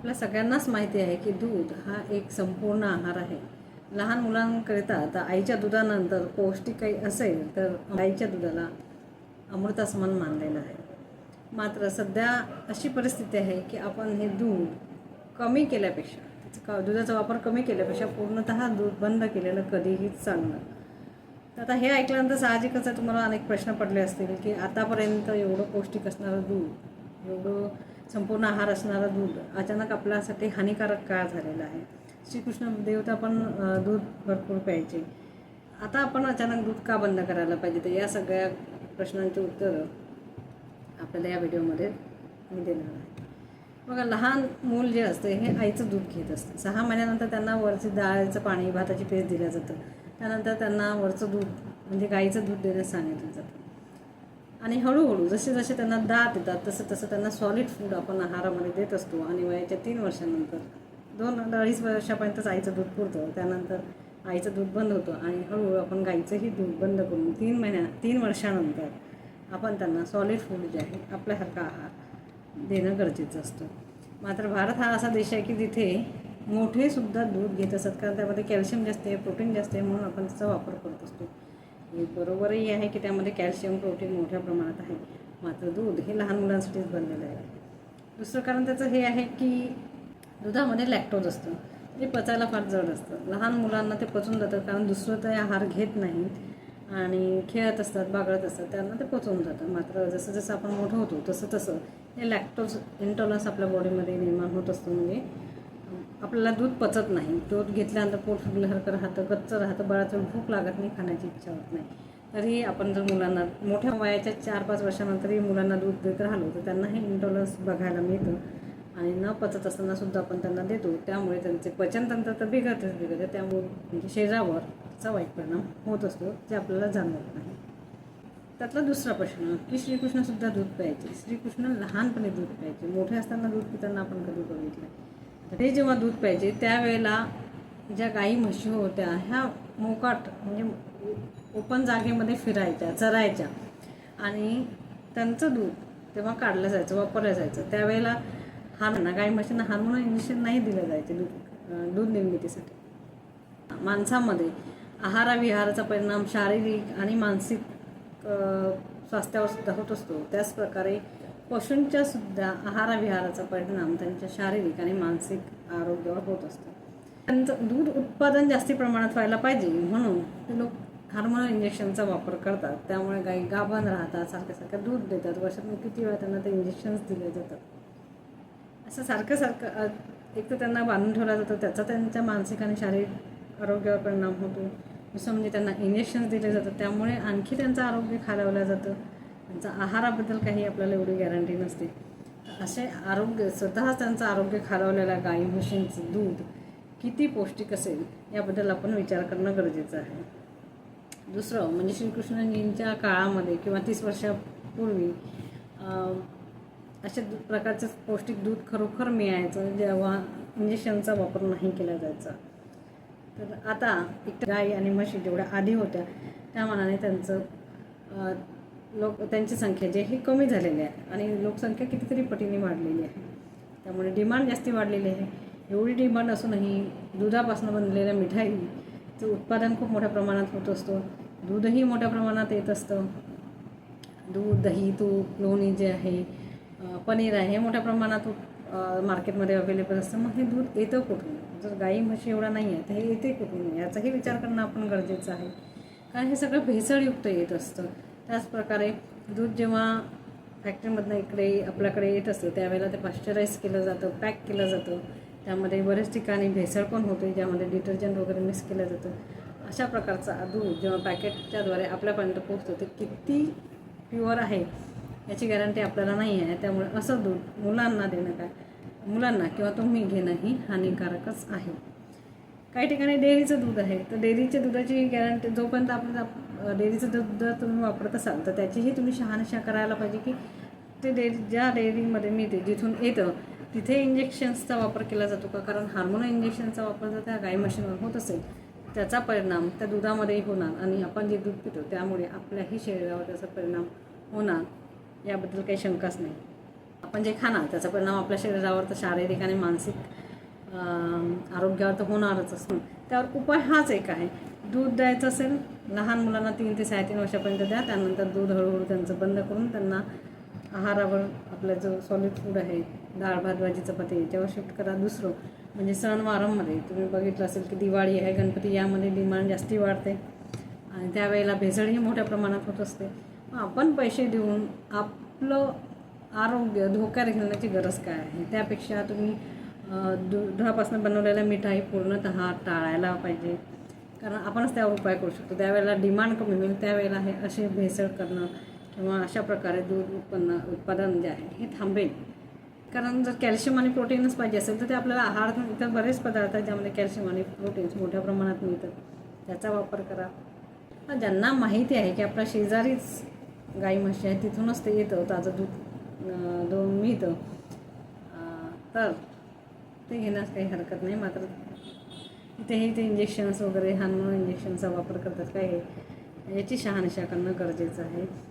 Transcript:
आपल्या सगळ्यांनाच माहिती आहे की दूध हा एक संपूर्ण आहार आहे. लहान मुलांकरिता तर आईच्या दुधानंतर पौष्टिक काही असेल तर आईच्या दुधाला अमृतासमान मानलेलं आहे. मात्र सध्या अशी परिस्थिती आहे की आपण हे दूध कमी केल्यापेक्षा का दुधाचा वापर कमी केल्यापेक्षा पूर्णतः दूध बंद केलेलं कधीही चांगलं तर आता हे ऐकल्यानंतर साहजिकच तुम्हाला अनेक प्रश्न पडले असतील की आतापर्यंत एवढं पौष्टिक असणारं दूध एवढं संपूर्ण आहार असणारा दूध अचानक आपल्यासाठी हानिकारक का झालेला आहे. श्रीकृष्ण देवता पण दूध भरपूर प्यायचे. आता आपण अचानक दूध का बंद करायला पाहिजे? तर या सगळ्या प्रश्नांची उत्तरं आपल्याला या व्हिडिओमध्ये मी देणार आहे. बघा लहान मूल जे असते हे आईचं दूध घेत असतं. सहा महिन्यानंतर त्यांना वरची डाळीचं पाणी भाताची पेस्ट दिलं जातं. त्यानंतर त्यांना वरचं दूध म्हणजे गाईचं दूध देण्यास सांगितलं जातं. आणि हळूहळू जसे जसे त्यांना दात येतात तसं तसं त्यांना सॉलिड फूड आपण आहारामध्ये देत असतो. आणि वयाच्या तीन वर्षानंतर दोन अडीच वर्षापर्यंतच आईचं दूध पुरतं. त्यानंतर आईचं दूध बंद होतं आणि हळूहळू आपण गाईचंही दूध बंद करून तीन महिन्या तीन वर्षानंतर आपण त्यांना सॉलिड फूड जे आहे आपल्यासारखा आहार देणं गरजेचं असतं. मात्र भारत हा असा देश आहे की जिथे मोठेसुद्धा दूध घेत असतात. कारण त्यामध्ये कॅल्शियम जास्त आहे प्रोटीन जास्त आहे म्हणून आपण त्याचा वापर करत असतो. बरोबरही आहे की त्यामध्ये कॅल्शियम प्रोटीन मोठ्या प्रमाणात आहे. मात्र दूध हे लहान मुलांसाठीच बनलेलं आहे. दुसरं कारण त्याचं हे आहे की दुधामध्ये लॅक्टोज असतं. ते पचायला फार जड असतं. लहान मुलांना ते पचून जातं कारण दुसरं ते आहार घेत नाहीत आणि खेळत असतात बागळत असतात त्यांना ते पचून जातं. मात्र जसं जसं आपण मोठं होतो तसं तसं हे लॅक्टोज इंटॉलन्स आपल्या बॉडीमध्ये निर्माण होत असतो. म्हणजे आपल्याला दूध पचत नाही. दूध घेतल्यानंतर पोट फुगल्यासारखं राहतं कच्चं राहतं बळाचं भूक लागत नाही खाण्याची इच्छा होत नाही. तरी आपण जर मुलांना मोठ्या वयाच्या चार पाच वर्षानंतरही मुलांना दूध देत राहिलो तर त्यांना हे इंटॉलन्स बघायला मिळतं. आणि न पचत असताना सुद्धा आपण त्यांना देतो. त्यामुळे त्यांचे पचनतंत्र तर बिघडतच बिघडते. त्यामुळे म्हणजे शरीरावर वाईट परिणाम होत असतो जे आपल्याला जाणवत नाही. त्यातला दुसरा प्रश्न की श्रीकृष्णसुद्धा दूध प्यायचे. श्रीकृष्ण लहानपणी दूध प्यायचे. मोठे असताना दूध पिताना आपण कधी बघितलं? ते जेव्हा दूध प्यायचे त्यावेळेला ज्या गाई म्हशी होत्या ह्या मोकाट म्हणजे ओपन जागेमध्ये फिरायच्या चरायच्या. आणि त्यांचं दूध तेव्हा काढलं जायचं वापरलं जायचं. त्यावेळेला हार्मोना गाई म्हशींना हार्मोन इंजेक्शन नाही दिलं जायचे दूध दूध निर्मितीसाठी. माणसामध्ये आहाराविहाराचा परिणाम शारीरिक आणि मानसिक स्वास्थ्यावर सुद्धा होत असतो. त्याचप्रकारे पशूंच्या सुद्धा आहाराविहाराचा परिणाम त्यांच्या शारीरिक आणि मानसिक आरोग्यावर होत असतो. त्यांचं दूध उत्पादन जास्ती प्रमाणात व्हायला पाहिजे म्हणून ते लोक हार्मोनल इंजेक्शनचा वापर करतात. त्यामुळे गाई गाभण राहतात सारख्या सारख्या दूध देतात. वर्षातून किती वेळा त्यांना ते इंजेक्शन्स दिले जातात. असं सारखं सारखं एक तर त्यांना बांधून ठेवलं जातं त्याचा त्यांच्या मानसिक आणि शारीरिक आरोग्यावर परिणाम होतो. दुसरं म्हणजे त्यांना इंजेक्शन्स दिले जातात त्यामुळे आणखी त्यांचं आरोग्य खालावलं जातं. त्यांचा आहाराबद्दल काही आपल्याला एवढी गॅरंटी नसते. असे आरोग्य स्वतःच त्यांचं आरोग्य खालावलेल्या गाई म्हशींचं दूध किती पौष्टिक असेल याबद्दल आपण विचार करणं गरजेचं आहे. दुसरं म्हणजे श्रीकृष्णजींच्या काळामध्ये किंवा तीस वर्षापूर्वी अशा प्रकारचं पौष्टिक दूध खरोखर मिळायचं जेव्हा इंजेक्शनचा वापर नाही केला जायचा. तर आता एक गाई आणि म्हशी जेवढ्या आधी होत्या त्या मानाने त्यांचं लोक त्यांची संख्या जे ही कमी झालेली आहे. आणि लोकसंख्या कितीतरी पटीने वाढलेली आहे. त्यामुळे डिमांड जास्ती वाढलेली आहे. एवढी डिमांड असूनही दुधापासून बनलेल्या मिठाईचं उत्पादन खूप मोठ्या प्रमाणात होत असतो. दूधही मोठ्या प्रमाणात येत असतं. दूध दही तूप लोणी जे आहे पनीर आहे हे मोठ्या प्रमाणात मार्केटमध्ये अवेलेबल असतं. मग हे दूध येतं कुठून? जर गाई म्हशी एवढा नाही आहे तर हे येते कुठून? याचाही विचार करणं आपण गरजेचं आहे. कारण हे सगळं भेसळयुक्त येत असतं. त्याचप्रकारे दूध जेव्हा फॅक्टरीमधनं इकडे आपल्याकडे येत असतं त्यावेळेला ते पाश्चराईज केलं जातं पॅक केलं जातं. त्यामध्ये बरेच ठिकाणी भेसळ पण होते ज्यामध्ये डिटर्जंट वगैरे मिक्स केलं जातं. अशा प्रकारचा दूध जेव्हा पॅकेटच्याद्वारे आपल्यापर्यंत पोहोचतो ते किती प्युअर आहे याची गॅरंटी आपल्याला नाही आहे. त्यामुळे असं दूध मुलांना देणं काय? मुलांना किंवा तुम्ही घेणं ही हानिकारकच आहे. काही ठिकाणी डेअरीचं दूध आहे. तर डेअरीच्या दुधाची गॅरंटी जोपर्यंत आपण डेअरीचं दूध जर तुम्ही वापरत असाल तर त्याचीही तुम्ही शहानिशा करायला पाहिजे की ते डेअरी ज्या डेअरीमध्ये मिळते जिथून येतं तिथे इंजेक्शन्सचा वापर केला जातो का? कारण हार्मोन इंजेक्शनचा वापर जर त्या गाई मशीनवर होत असेल त्याचा परिणाम त्या दुधामध्येही होणार आणि आपण जे दूध पितो त्यामुळे आपल्याही शरीरावर त्याचा परिणाम होणार याबद्दल काही शंकाच नाही. आपण जे खाणार त्याचा परिणाम आपल्या शरीरावर तर शारीरिक आणि मानसिक आरोग्यावर तर होणारच असतो. त्यावर उपाय हाच एक आहे. दूध द्यायचं असेल लहान मुलांना तीन ते साडेतीन वर्षापर्यंत द्या. त्यानंतर दूध हळूहळू त्यांचं बंद करून त्यांना आहारावर आपलं जो सॉलिड फूड आहे डाळ भात भाजी चपाती याच्यावर शिफ्ट करा. दुसरं म्हणजे सणवारांमध्ये तुम्ही बघितलं असेल की दिवाळी आहे गणपती यामध्ये डिमांड जास्ती वाढते. आणि त्यावेळेला भेसळही मोठ्या प्रमाणात होत असते. आपण पैसे देऊन आपलं आरोग्य धोक्यात घालण्याची गरज काय आहे? त्यापेक्षा तुम्ही दुधापासून बनवलेल्या मिठाई पूर्णतः टाळायला पाहिजे. कारण आपणच त्यावर उपाय करू शकतो. त्यावेळेला डिमांड कमी होईल त्यावेळेला हे असे भेसळ करणं किंवा अशा प्रकारे दूध उत्पन्न उत्पादन जे आहे हे थांबेल. कारण जर कॅल्शियम आणि प्रोटीनच पाहिजे असेल तर ते आपल्याला आहार इतर बरेच पदार्थ आहेत ज्यामध्ये कॅल्शियम आणि प्रोटीन्स मोठ्या प्रमाणात मिळतात. त्याचा वापर करा. ज्यांना माहिती आहे की आपल्या शेजारीच गाई म्हशी आहे तिथूनच ते येतं ताजं दूध दोन मिळतं. तर ते घेण्यास काही हरकत नाही. मात्र इथेही ते इंजेक्शन्स वगैरे हार्मोन इंजेक्शनचा वापर करतात. काय याची शहानिशा करणं गरजेचं आहे.